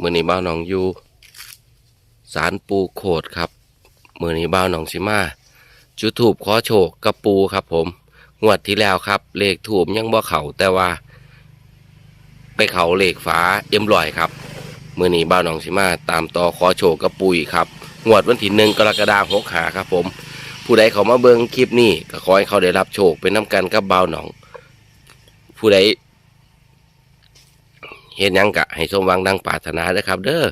มือนี้บ้าวหนองอยู่สารปูโขดครับ มือนี้บ้าวหนองสิมาจุดถูบขอโชคกับปูครับผม งวดที่แล้วครับ เลขถูบยังบ่เขาแต่ว่า ไปเขาเลขฝาเอ็มลอยครับ มือนี้บ้าวหนองสิมา ตามต่อขอโชคกับปูอีกครับ งวดวันที่หนึ่งกรกฎาคมหกหาครับผม ผู้ใดเขามาเบิ่งคลิปนี้ก็ขอให้เขาได้รับโชคเป็นน้ำกันกับบ่าวหนอง ผู้ใด เห็นยังกะให้สมหวังดังปรารถนาเด้อครับ เด้อ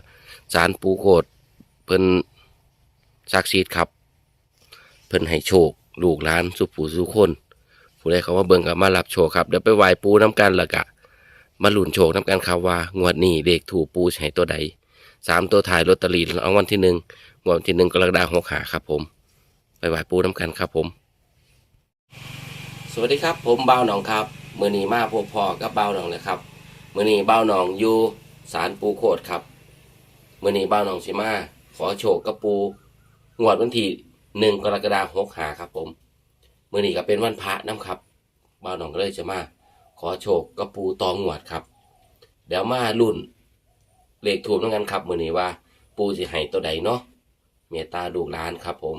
สารปูโคดเพิ่นศักดิ์สิทธิ์ครับ เพิ่นให้โชคลูกหลานสุผู้สุคน ผู้ใดเขามาเบิ่งก็มารับโชคครับเดี๋ยวไปไหว้ปูน้ำกันล้วก็มาหลุนโชคน้ำกันครับว่างวดนี้เลขถูกปูให้ตัวใดสามตัวถ่ายลอตเตอรี่รางวัลที่หนึ่งงวดวันที่หนึ่งกรกฎาคมหกหาครับผม ไปไหว้ปูน้ำกันครับผม สวัสดีครับ ผมบ่าวหนองครับมือนีมาพบพ่อกับบ่าวหนองเลยครับ มือนีบ่าหนองอยู่สารปูโคดครับมือนีบ่าหนองสิมาขอโชคกับปูงวดวันที่หนึ่งกรกฎาคมหกหาครับผมมือนีก็เป็นวันพระน้ำครับบ่าหนองก็เลยจะมาขอโชคกับปูตองงวดครับ เดี๋ยวมารุ่นเลขถูกต้องกันครับมือนีว่า ปูสิให้ตัวใดเนาะเมตตาดูกลานครับ ผม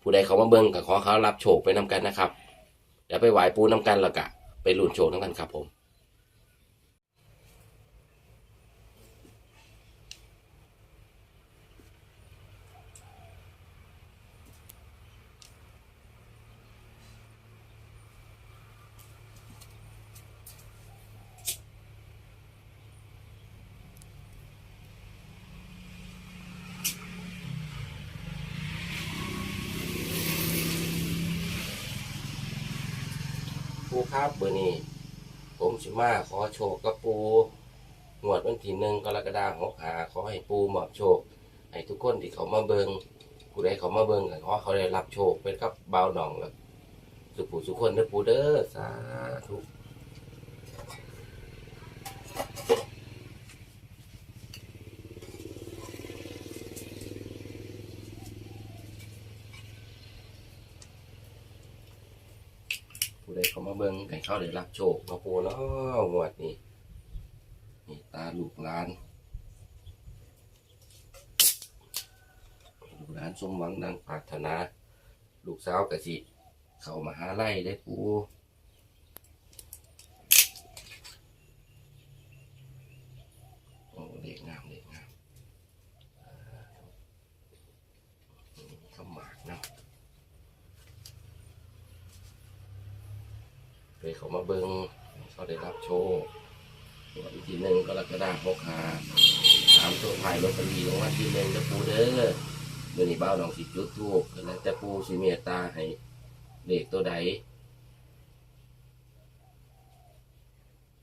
ผู้ใดเขามาเบิ่งก็ขอเขารับโชคไปนำกันนะครับเดี๋ยวไปไหว้ปูน้ำกันแล้วกะไปลุ้นโชคน้ำกันครับผม ปูครับเบอร์นี้ ผมสิมาขอโชคกับปูงวดวันที่หนึ่งกรกฎาคมหกหาขอให้ปูมอบโชค ให้ทุกคนที่เขามาเบิงผู้ใดเขามาเบิงก็ขอเขาได้รับโชคเป็นกับเบาหนองแล้วสุขสุขคนเด้อปูเด้อสาธุผู้ใดเขา มาเบิงให้เขาได้รับโชคเนาปูเนาะงวดนี้นี่ตาลูกหลานลูกหลานสมหวังดังปรารถนา ลูกสาวกะสิ เข้ามาหาไล่ได้ปูโอ้เด็กงามเด็กงามอ่าข้าวหมากนะ เคยเขามาเบิงเขาได้รับโชควันที่หนึ่งก็รกฎาคมหกหาสามตัวถ่ายลอตเตอรี่รางวัลที่หนึ่งจะปูเด้อเมื่อนี้บ้าวน้องสิจุดทูบแล้วแต่ปูสิเมตตาให้เลขตัวใด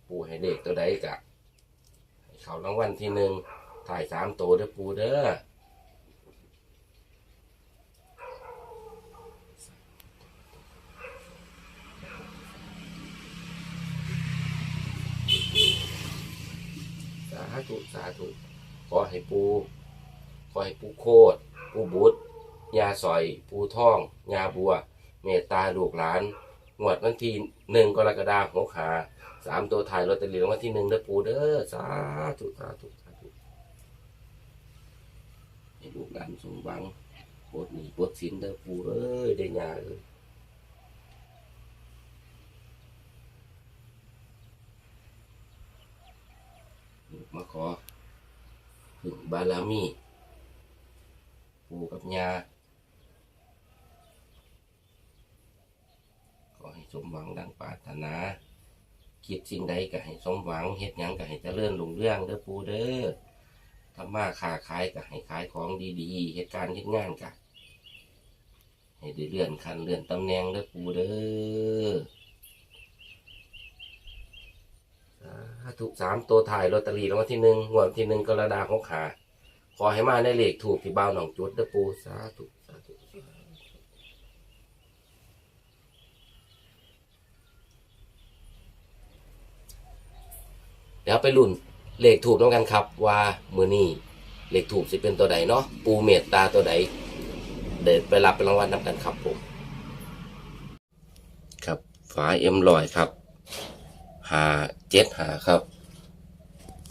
ปูให้เลขตัวใดกะให้เขารางวัลที่หนึ่งถ่ายสามตัวเด้อปูเด้อสา ธุสาธุขอให้ปูขอให้ปูโคดปูบุตรยาสอยปูท่องยาบัว เมตตาลูกหลานงวดวันที่หนึ่งกรกฎาคมหกขาสามตัวถ่ายลอตเตอรี่รางวัลที่หนึ่งเด้อปูเด้อสาธุสาธุสาธุให้ลูกหลานสมหวังปลดหนีปลดสินเด้อปูเอ้ยได้ยาเอ้ย มาขอถึงบารมีปู่กับยาขอให้สมหวังดังปรารถนา คิดสิ่งใดก็ให้สมหวังเฮ็ดหยังก็ให้เจริญรุ่งเรื่องเด้อปู่เด้อทำมาค้าขายก็ให้ขายของดีๆเหตุการณ์เฮ็ดงานก็ให้ได้เลื่อนขั้นเลื่อนตำแหน่งเด้อปู่เด้อ สาธุสามตัวถ่ายลอตเตอรี่รางวัลที่หนึ่งงวดวันที่หนึ่งกรกฎาคมหกขาขอให้มาในเลขถูกที่บ้าวหนองจุดเด้อปูสาธุสาธุเดี๋ยวไปลุ่นเลขถูกน้องกันครับ ว่ามือนี้เลขถูกสิเป็นตัวใดเนาะปูเมตตาตัวใด เดินไปรับเป็นรางวัลนำกันครับผม ครับฝาเอ็มลอยครับ หาเจ็ดหาครับ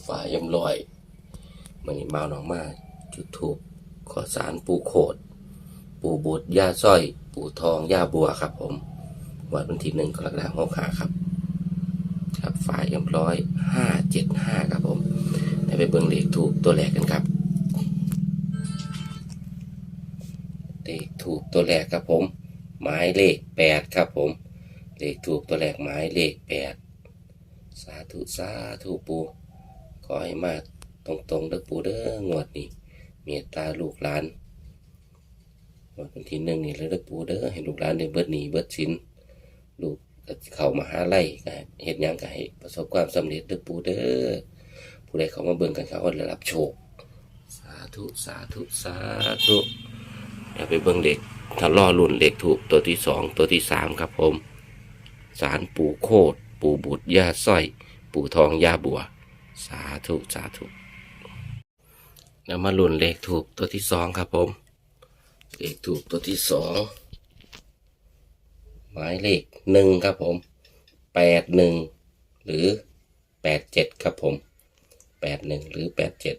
ฝาเอ็มลอยมันนี่บ่าหนองมาจุดทูบขอสารปูโคดปูบุตรย่าสร้อย ปูทองย่าบัวครับผมวันวันที่หนึ่งกรกฎาคมหกหาครับ ครับฝ่ายเอ็มร้อยห้าเจ็ดห้าครับผมไปเบิ่งเลขถูกตัวแรกกันครับเลขถูกตัวแรกครับผม หมายเลขแปดครับผม เลขถูกตัวแรกหมายเลขแปด สาธุสาธุปูขอให้มาตรงๆเด้อปูเด้องวดนี้เมตตาลูกหลานวันที่หนึ่งนี่เลยเด้อปูเด้อให้ลูกหลานได้เบิดหนีเบิดสินลูกเข้ามาหาไล่ก็เฮ็ดหยังก็ให้ประสบความสำเร็จเด้อปูเด้อผู้ใดเข้ามาเบิ่งกันเขาก็ได้รับโชค สาธุสาธุสาธุเดี๋ยวไปเบิ่งเด็กถ้าล่อรุ่นเด็กถูกตัวที่สองตัวที่สามครับผม สารปู่โคด ปู่บุตรย่าสร้อย ปู่ทองย่าบัว สาธุสาธุแล้วมาลุ่นเลขถูกตัวที่สองครับผม เลขถูกตัวที่สองหมายเลขหนึ่งครับผมแปดหนึ่งหรือแปดเจ็ดครับผมแปดหนึ่งหรือแปดเจ็ด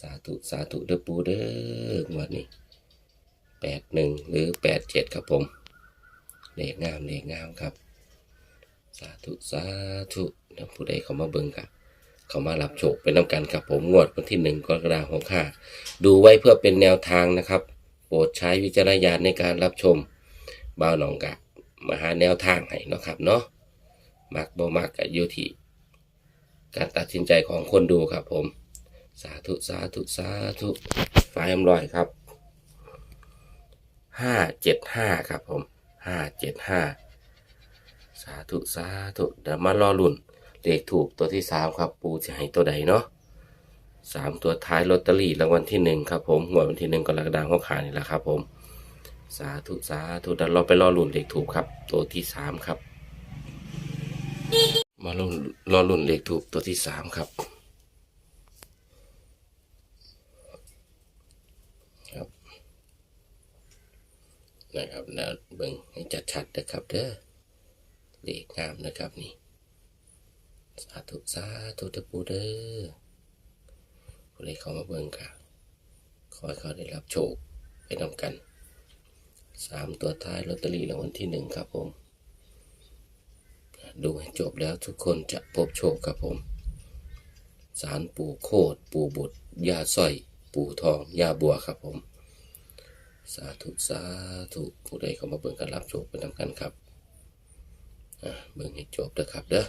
สาธุสาธุเด้อปูเด้องวดนี้แปดหนึ่งหรือแปดเจ็ดครับผมเลขงามเลขงามครับ สาธุสาธุแล้วผู้ใดเขามาเบิ่งครับ เขามารับโชคเป็นน้ำกันครับผมงวดวันที่หนึ่งกรกฎาคมหกห้าดูไว้เพื่อเป็นแนวทางนะครับ โปรดใช้วิจารณญาณในการรับชมบ่าหนองกะมาหาแนวทางให้นะครับเนาะมักบ่มักกะอยู่ที่การตัดสินใจของคนดูครับผม สาธุสาธุสาธุฟ้าเอ็มรอยครับห้าเจ็ดห้าครับผมห้าเจ็ดห้า สาธุสาธุเดี๋ยวมารอลุ่นเลขถูกตัวที่สามครับ ปูจะให้ตัวใดเนาะสามตัวท้ายลอตเตอรี่รางวัลที่หนึ่งครับผมหวยวันที่หนึ่งกรกฎาคมเขาขายนี่แหละครับ ผม สาธุสาธุเดี๋ยวเราไปรอลุ่นเลขถูกครับ ตัวที่สามครับ มาลุ่นรอลุ่นเลขถูกตัวที่สามครับครับนะครับแล้วเบิ่งให้ชัดๆนะครับเด้อ เลขงามนะครับนี่ สาธุสาธุเด้อปูเด้อผู้ใดเข้ามาเบิ่งค่ะขอให้เขาได้รับโชคไปนำกันสามตัวท้ายลอตเตอรี่รางวัลที่หนึ่งครับผม ดูให้จบแล้วทุกคนจะพบโชคครับผมสารปู่โคดปู่บุตรยาสร้อย ปู่ทองยาบัวครับผม สาธุ สาธุ ผู้ใดเข้ามาเบิ่งกันรับโชคไปนำกันครับ เบิ่งให้จบเด้อครับเด้อ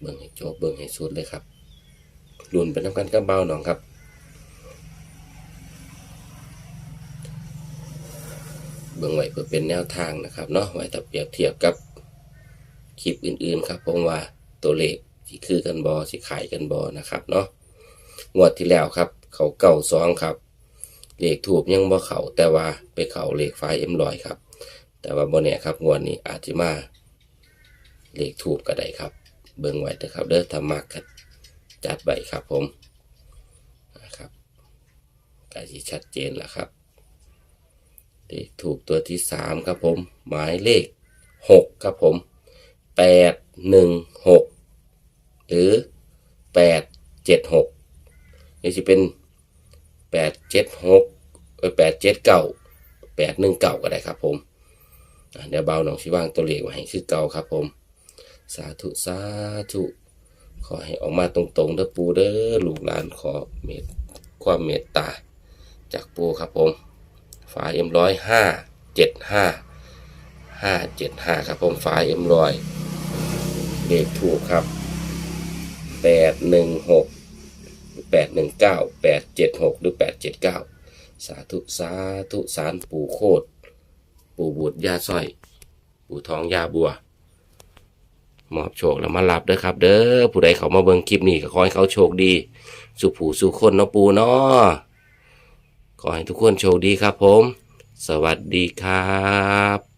เบิ่งให้จบเบิ่งให้สุดเลยครับลุนไปน้ำกันกับเบาหนองครับเบิ่งไว้เพื่อเป็นแนวทางนะครับเนาะไว้ถ้าเปรียบเทียบกับคลิปอื่นๆครับผมว่าตัวเลขที่คือกันบอสิขายกันบอนะครับเนาะงวดที่แล้วครับ เขาเก่าสองครับเลขถูกยังบ่เขาแต่ว่าไปเขาเลขไฟเอ็มลอยครับ แต่ว่าบนเนี่ยครับงวดนี้อาจจะมาเลขถูกก็ได้ครับ เบิ่งไว้นะครับเด้อถ้ามักก็จัดใบครับผมนะครับก็สิชัดเจนแล้วครับเลขถูกตัวที่สามครับผม หมายเลขหกครับผมแปดหนึ่งหกหรือแปดเจ็ดหกนี่จะเป็นแปดเจ็ดหกแปดเจ็ดเก้าแปดหนึ่งเก้าก็ได้ครับผม เดี๋ยวเบาหนองชิว่างตัวเลขไว้ให้คือเก่าครับผม สาธุสาธุขอให้ออกมาตรงๆเด้อปูเด้อลูกหลานขอเมตความเมตตา จากปูครับผมฝาเอ็มร้อยห้าเจ็ดห้าห้าเจ็ดห้าครับผมฝาเอ็มร้อยเลขถูกครับแปดหนึ่งหกแปดหนึ่งเก้าแปดเจ็ดหกหรือแปดเจ็ดเก้าสาธุสาธุสารปู่โคตร ปู่บุดย่าสร้อย ปู่ทองย่าบัวมอบโชคแล้วมารับเด้อครับ เด้อผู้ใดเขามาเบิ่งคลิปนี้ก็ขอให้เขาโชคดี สุผู้สุคนเนาะปูเนาะขอให้ทุกคนโชคดีครับผม สวัสดีครับ